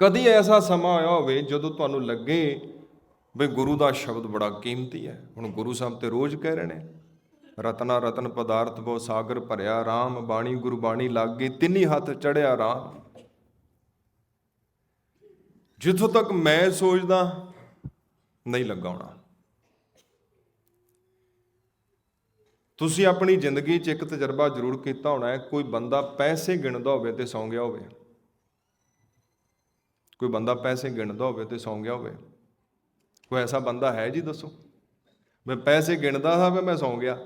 ਕਦੀ ਐਸਾ ਸਮਾਂ ਆਇਆ ਹੋਵੇ ਜਦੋਂ ਤੁਹਾਨੂੰ ਲੱਗੇ ਵੀ ਗੁਰੂ ਦਾ ਸ਼ਬਦ ਬੜਾ ਕੀਮਤੀ ਹੈ। ਹੁਣ ਗੁਰੂ ਸਾਹਿਬ ਤੇ ਰੋਜ਼ ਕਹਿ ਰਹੇ ਨੇ, ਰਤਨਾ ਰਤਨ ਪਦਾਰਥ ਬਹੁ ਸਾਗਰ ਭਰਿਆ RAM ਬਾਣੀ ਗੁਰਬਾਣੀ ਲਾਗੇ, ਤਿੰਨੀ ਹੱਥ ਚੜਿਆ ਰਾਮ। ਜਿੱਥੋਂ ਤੱਕ ਮੈਂ ਸੋਚਦਾ, ਨਹੀਂ ਲੱਗਾ ਹੋਣਾ ਤੁਸੀਂ ਆਪਣੀ ਜ਼ਿੰਦਗੀ 'ਚ ਇੱਕ ਤਜਰਬਾ ਜ਼ਰੂਰ ਕੀਤਾ ਹੋਣਾ ਹੈ, ਕੋਈ ਬੰਦਾ ਪੈਸੇ ਗਿਣਦਾ ਹੋਵੇ ਤੇ ਸੌਂ ਗਿਆ ਹੋਵੇ। ਕੋਈ ਬੰਦਾ ਪੈਸੇ ਗਿਣਦਾ ਹੋਵੇ ਤੇ ਸੌਂ ਗਿਆ ਹੋਵੇ। ਕੋਈ ਐਸਾ ਬੰਦਾ ਹੈ ਜੀ ਦੱਸੋ? ਮੈਂ ਪੈਸੇ ਗਿਣਦਾ ਹਾਂ ਵੀ ਮੈਂ ਸੌਂ ਗਿਆ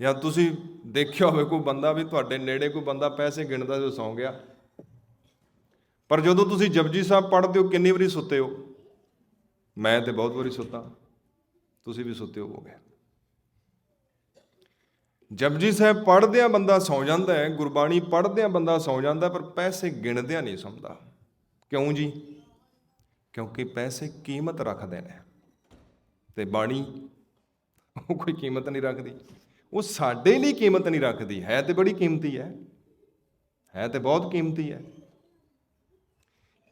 ਜਾਂ ਤੁਸੀਂ ਦੇਖਿਆ ਹੋਵੇ ਕੋਈ ਬੰਦਾ ਵੀ ਤੁਹਾਡੇ ਨੇੜੇ ਕੋਈ ਬੰਦਾ ਪੈਸੇ ਗਿਣਦਾ ਤੇ ਸੌਂ ਗਿਆ ਪਰ ਜਦੋਂ ਤੁਸੀਂ ਜਪਜੀ ਸਾਹਿਬ ਪੜ੍ਹਦੇ ਹੋ, ਕਿੰਨੀ ਵਾਰੀ ਸੁੱਤੇ ਹੋ? ਮੈਂ ਤੇ ਬਹੁਤ ਵਾਰੀ ਸੁੱਤਾ। ਤੁਸੀਂ ਵੀ ਸੁੱਤੇ ਹੋਵੋਗੇ। ਜਪਜੀ ਸਾਹਿਬ ਪੜ੍ਹਦਿਆਂ ਬੰਦਾ ਸੌਂ ਜਾਂਦਾ ਹੈ, ਗੁਰਬਾਣੀ ਪੜ੍ਹਦਿਆਂ ਬੰਦਾ ਸੌਂ ਜਾਂਦਾ ਪਰ ਪੈਸੇ ਗਿਣਦਿਆਂ ਨਹੀਂ ਸੌਂਦਾ। ਕਿਉਂ ਜੀ? ਕਿਉਂਕਿ ਪੈਸੇ ਕੀਮਤ ਰੱਖਦੇ ਨੇ। ਤੇ ਬਾਣੀ ਉਹ ਕੋਈ ਕੀਮਤ ਨਹੀਂ ਰੱਖਦੀ। ਉਹ ਸਾਡੇ ਲਈ ਕੀਮਤ ਨਹੀਂ ਰੱਖਦੀ। ਹੈ ਤੇ ਬੜੀ ਕੀਮਤੀ ਹੈ। ਹੈ ਤੇ ਬਹੁਤ ਕੀਮਤੀ ਹੈ।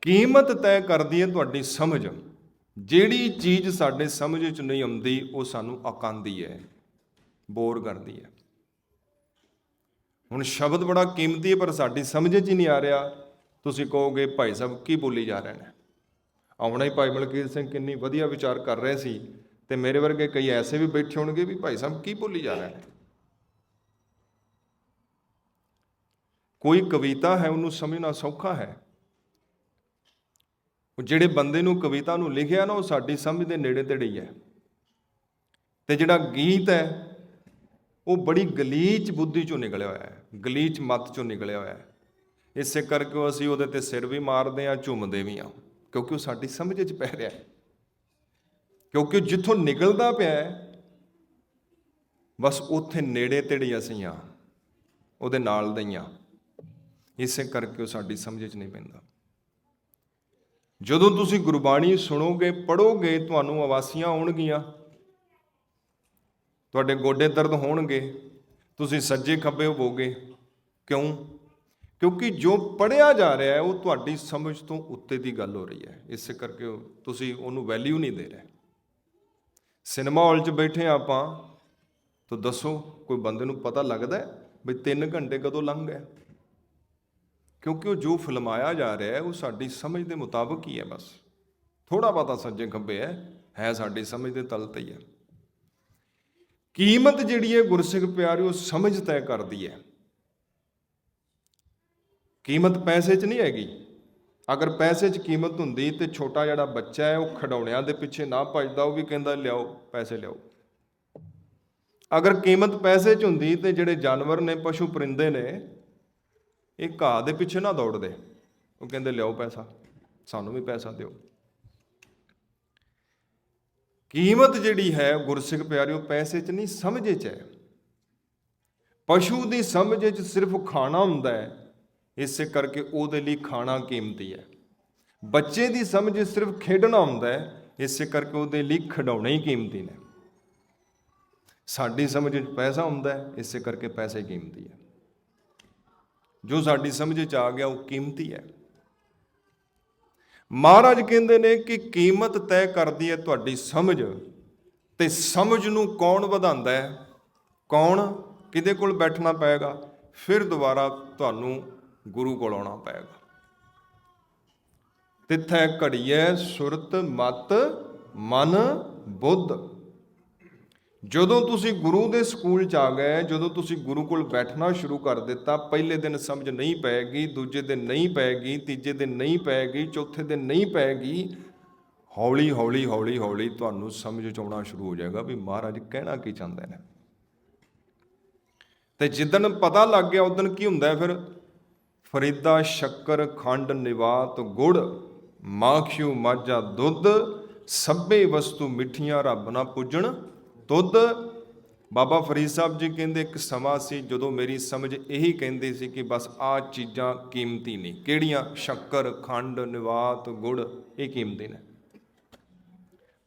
ਕੀਮਤ ਤੈਅ ਕਰਦੀ ਹੈ ਤੁਹਾਡੀ ਸਮਝ। ਜਿਹੜੀ ਚੀਜ਼ ਸਾਡੇ ਸਮਝ ਵਿੱਚ ਨਹੀਂ ਆਉਂਦੀ, ਉਹ ਸਾਨੂੰ ਅਕਾਂਦੀ ਹੈ। ਬੋਰ ਕਰਦੀ ਹੈ। ਹੁਣ ਸ਼ਬਦ ਬੜਾ ਕੀਮਤੀ ਹੈ, ਪਰ ਸਾਡੀ ਸਮਝ 'ਚ ਹੀ ਨਹੀਂ ਆ ਰਿਹਾ। ਤੁਸੀਂ ਕਹੋਗੇ, ਭਾਈ ਸਾਹਿਬ, ਕੀ ਬੋਲੀ ਜਾ ਰਹੇ ਨੇ? ਆਉਣਾ ਹੀ ਭਾਈ ਮਲਕੀਤ ਸਿੰਘ ਕਿੰਨੀ ਵਧੀਆ ਵਿਚਾਰ ਕਰ ਰਹੇ ਸੀ ਤੇ ਮੇਰੇ ਵਰਗੇ ਕਈ ਐਸੇ ਵੀ ਬੈਠੇ ਹੋਣਗੇ ਵੀ ਭਾਈ ਸਾਹਿਬ, ਕੀ ਬੋਲੀ ਜਾ ਰਹੇ ਨੇ? ਕੋਈ ਕਵਿਤਾ ਹੈ, ਉਹਨੂੰ ਸਮਝਣਾ ਸੌਖਾ ਹੈ। ਉਹ ਜਿਹੜੇ ਬੰਦੇ ਨੂੰ ਕਵਿਤਾ ਨੂੰ ਲਿਖਿਆ ਨਾ, ਉਹ ਸਾਡੀ ਸਮਝ ਦੇ ਨੇੜੇ ਤੇੜੇ ਹੀ ਹੈ। ਤੇ ਜਿਹੜਾ ਗੀਤ ਹੈ, ਉਹ ਬੜੀ ਗਲੀਚ ਬੁੱਧੀ ਚੋਂ ਨਿਕਲਿਆ ਹੋਇਆ ਹੈ, ਗਲੀਚ ਮਤ ਚੋਂ ਨਿਕਲਿਆ ਹੋਇਆ ਹੈ। ਇਸੇ ਕਰਕੇ ਅਸੀਂ ਉਹਦੇ ਤੇ ਸਿਰ ਵੀ ਮਾਰਦੇ ਆ ਝੁੰਮਦੇ ਵੀ ਆ ਕਿਉਂਕਿ ਉਹ ਸਾਡੀ ਸਮਝ 'ਚ ਪੈ ਰਿਹਾ ਹੈ। ਕਿਉਂਕਿ ਜਿੱਥੋਂ ਨਿਕਲਦਾ ਪਿਆ ਹੈ, ਬਸ ਉੱਥੇ ਨੇੜੇ ਤੇੜੇ ਅਸੀਂ ਆ ਉਹਦੇ ਨਾਲ ਦੇ ਹੀ ਇਸੇ ਕਰਕੇ ਉਹ ਸਾਡੀ ਸਮਝ 'ਚ ਨਹੀਂ ਪੈਂਦਾ। ਜਦੋਂ ਤੁਸੀਂ ਗੁਰਬਾਣੀ ਸੁਣੋਗੇ ਪੜੋਗੇ ਤੁਹਾਨੂੰ ਆਵਾਸੀਆਂ ਆਉਣਗੀਆਂ, ਤੁਹਾਡੇ ਗੋਡੇ ਦਰਦ ਹੋਣਗੇ, ਤੁਸੀਂ ਸੱਜੇ ਖੱਬੇ ਹੋਵੋਗੇ, ਕਿਉਂ? ਕਿਉਂਕਿ ਜੋ ਪੜਿਆ ਜਾ ਰਿਹਾ ਹੈ, ਉਹ ਤੁਹਾਡੀ ਸਮਝ ਤੋਂ ਉੱਤੇ ਦੀ ਗੱਲ ਹੋ ਰਹੀ ਹੈ। ਇਸੇ ਕਰਕੇ ਉਹ- ਤੁਸੀਂ ਉਹਨੂੰ ਵੈਲਿਊ ਨਹੀਂ ਦੇ ਰਹੇ। ਸਿਨੇਮਾ ਹਾਲ 'ਚ ਬੈਠੇ ਹਾਂ ਆਪਾਂ, ਤਾਂ ਦੱਸੋ, ਕੋਈ ਬੰਦੇ ਨੂੰ ਪਤਾ ਲੱਗਦਾ ਵੀ 3 ਘੰਟੇ ਕਦੋਂ ਲੰਘ ਗਏ? ਕਿਉਂਕਿ ਉਹ ਜੋ ਫਿਲਮਾਇਆ ਜਾ ਰਿਹਾ ਹੈ, ਉਹ ਸਾਡੀ ਸਮਝ ਦੇ ਮੁਤਾਬਕ ਹੀ ਹੈ ਬਸ। ਥੋੜਾ ਬਹੁਤਾ ਸੱਜੇ ਖੱਬੇ ਹੈ ਹੈ ਸਾਡੀ ਸਮਝ ਦੇ ਤਲ ਤੇ ਹੀ ਹੈ। ਕੀਮਤ ਜਿਹੜੀ ਹੈ ਗੁਰਸਿੱਖ ਪਿਆਰਿਓ, ਸਮਝ ਤੈਅ ਕਰਦੀ ਹੈ। ਕੀਮਤ ਪੈਸੇ 'ਚ ਨਹੀਂ ਹੈਗੀ। ਅਗਰ ਪੈਸੇ 'ਚ ਕੀਮਤ ਹੁੰਦੀ ਤੇ ਛੋਟਾ ਜਿਹੜਾ ਬੱਚਾ ਹੈ, ਉਹ ਖਡੌਣਿਆਂ ਦੇ ਪਿੱਛੇ ਨਾ ਭੱਜਦਾ, ਉਹ ਵੀ ਕਹਿੰਦਾ, ਲਿਆਓ, ਪੈਸੇ ਲਿਆਓ। ਅਗਰ ਕੀਮਤ ਪੈਸੇ 'ਚ ਹੁੰਦੀ ਤੇ ਜਿਹੜੇ ਜਾਨਵਰ ਨੇ, ਪਸ਼ੂ ਪਰਿੰਦੇ ਨੇ, ਇਹ ਘਾਹ ਦੇ ਪਿੱਛੇ ਨਾ ਦੌੜਦੇ। ਉਹ ਕਹਿੰਦੇ, ਲਿਆਓ ਪੈਸਾ, ਸਾਨੂੰ ਵੀ ਪੈਸਾ ਦਿਓ। ਕੀਮਤ ਜਿਹੜੀ ਹੈ, ਗੁਰਸਿੱਖ ਪਿਆਰਿਓ, ਪੈਸੇ 'ਚ ਨਹੀਂ, ਸਮਝ 'ਚ ਹੈ। ਪਸ਼ੂ ਦੀ ਸਮਝ 'ਚ ਸਿਰਫ ਖਾਣਾ ਹੁੰਦਾ ਹੈ। ਇਸੇ ਕਰਕੇ ਉਹਦੇ ਲਈ ਖਾਣਾ ਕੀਮਤੀ ਹੈ। ਬੱਚੇ ਦੀ ਸਮਝ ਸਿਰਫ ਖੇਡਣਾ ਹੁੰਦਾ ਹੈ, ਇਸੇ ਕਰਕੇ ਉਹਦੇ ਲਈ ਖਿਡੌਣੇ ਹੀ ਕੀਮਤੀ ਨੇ। ਸਾਡੀ ਸਮਝ 'ਚ ਪੈਸਾ ਹੁੰਦਾ ਹੈ, ਇਸੇ ਕਰਕੇ ਪੈਸੇ ਕੀਮਤੀ ਹੈ। ਜੋ ਸਾਡੀ ਸਮਝ 'ਚ ਆ ਗਿਆ, ਉਹ ਕੀਮਤੀ ਹੈ। ਮਹਾਰਾਜ ਕਹਿੰਦੇ ਨੇ ਕਿ ਕੀਮਤ ਤੈਅ ਕਰਦੀ ਹੈ ਤੁਹਾਡੀ ਸਮਝ ਤੇ ਸਮਝ ਨੂੰ ਕੌਣ ਵਧਾਉਂਦਾ ਹੈ? ਕੌਣ? ਕਿਹਦੇ ਕੋਲ ਬੈਠਣਾ ਪਏਗਾ? ਫਿਰ ਦੁਬਾਰਾ ਤੁਹਾਨੂੰ ਗੁਰੂ ਕੋਲ ਆਉਣਾ ਪਏਗਾ। ਤਿੱਥੈ ਘੜੀਐ ਸੁਰਤ ਮਤ ਮਨ ਬੁੱਧ। ਜਦੋਂ ਤੁਸੀਂ ਗੁਰੂ ਦੇ ਸਕੂਲ ਚ ਆ ਗਏ, ਜਦੋਂ ਤੁਸੀਂ ਗੁਰੂ ਕੋਲ ਬੈਠਣਾ ਸ਼ੁਰੂ ਕਰ ਦਿੱਤਾ, ਪਹਿਲੇ ਦਿਨ ਸਮਝ ਨਹੀਂ ਪਏਗੀ, ਦੂਜੇ ਦਿਨ ਨਹੀਂ ਪਏਗੀ, ਤੀਜੇ ਦਿਨ ਨਹੀਂ ਪਏਗੀ, ਚੌਥੇ ਦਿਨ ਨਹੀਂ ਪਏਗੀ, ਹੌਲੀ ਹੌਲੀ ਹੌਲੀ ਹੌਲੀ ਤੁਹਾਨੂੰ ਸਮਝ ਚ ਆਉਣਾ ਸ਼ੁਰੂ ਹੋ ਜਾਏਗਾ ਵੀ ਮਹਾਰਾਜ ਕਹਿਣਾ ਕੀ ਚਾਹੁੰਦੇ ਨੇ। ਤੇ ਜਿੱਦਣ ਪਤਾ ਲੱਗ ਗਿਆ, ਉਦੋਂ ਕੀ ਹੁੰਦਾ ਫਿਰ? ਫਰੀਦਾ, ਸ਼ੱਕਰ, ਖੰਡ, ਨਿਵਾਤ, ਗੁੜ ਮਾਖਿਓ ਮਾਝਾ, ਦੁੱਧ, ਸਭੇ ਵਸਤੂ ਮਿੱਠੀਆਂ, ਰੱਬ ਨਾ ਪੁੱਜਣ ਦੁੱਧ ਬਾਬਾ ਫਰੀਦ ਸਾਹਿਬ ਜੀ ਕਹਿੰਦੇ, ਇੱਕ ਸਮਾਂ ਸੀ ਜਦੋਂ ਮੇਰੀ ਸਮਝ ਇਹੀ ਕਹਿੰਦੀ ਸੀ ਕਿ ਬਸ ਆ ਚੀਜ਼ਾਂ ਕੀਮਤੀ ਨਹੀਂ। ਕਿਹੜੀਆਂ? ਸ਼ੱਕਰ, ਖੰਡ, ਨਿਵਾਤ, ਗੁੜ, ਇਹ ਕੀਮਤੀ ਨੇ।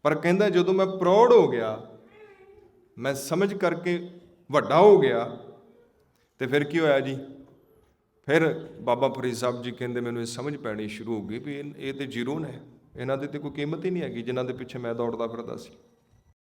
ਪਰ ਕਹਿੰਦਾ, ਜਦੋਂ ਮੈਂ ਪ੍ਰੌੜ ਹੋ ਗਿਆ, ਮੈਂ ਸਮਝ ਕਰਕੇ ਵੱਡਾ ਹੋ ਗਿਆ, ਤੇ ਫਿਰ ਕੀ ਹੋਇਆ ਜੀ? ਫਿਰ ਬਾਬਾ ਫਰੀਦ ਸਾਹਿਬ ਜੀ ਕਹਿੰਦੇ ਮੈਨੂੰ ਇਹ ਸਮਝ ਪੈਣੀ ਸ਼ੁਰੂ ਹੋ ਗਈ ਵੀ ਇਹ ਇਹ ਤੇ ਜ਼ੀਰੋ ਨੇ। ਇਹਨਾਂ ਦੇ ਤੇ ਕੋਈ ਕੀਮਤ ਹੀ ਨਹੀਂ ਹੈਗੀ, ਜਿਨ੍ਹਾਂ ਦੇ ਪਿੱਛੇ ਮੈਂ ਦੌੜਦਾ ਫਿਰਦਾ ਸੀ।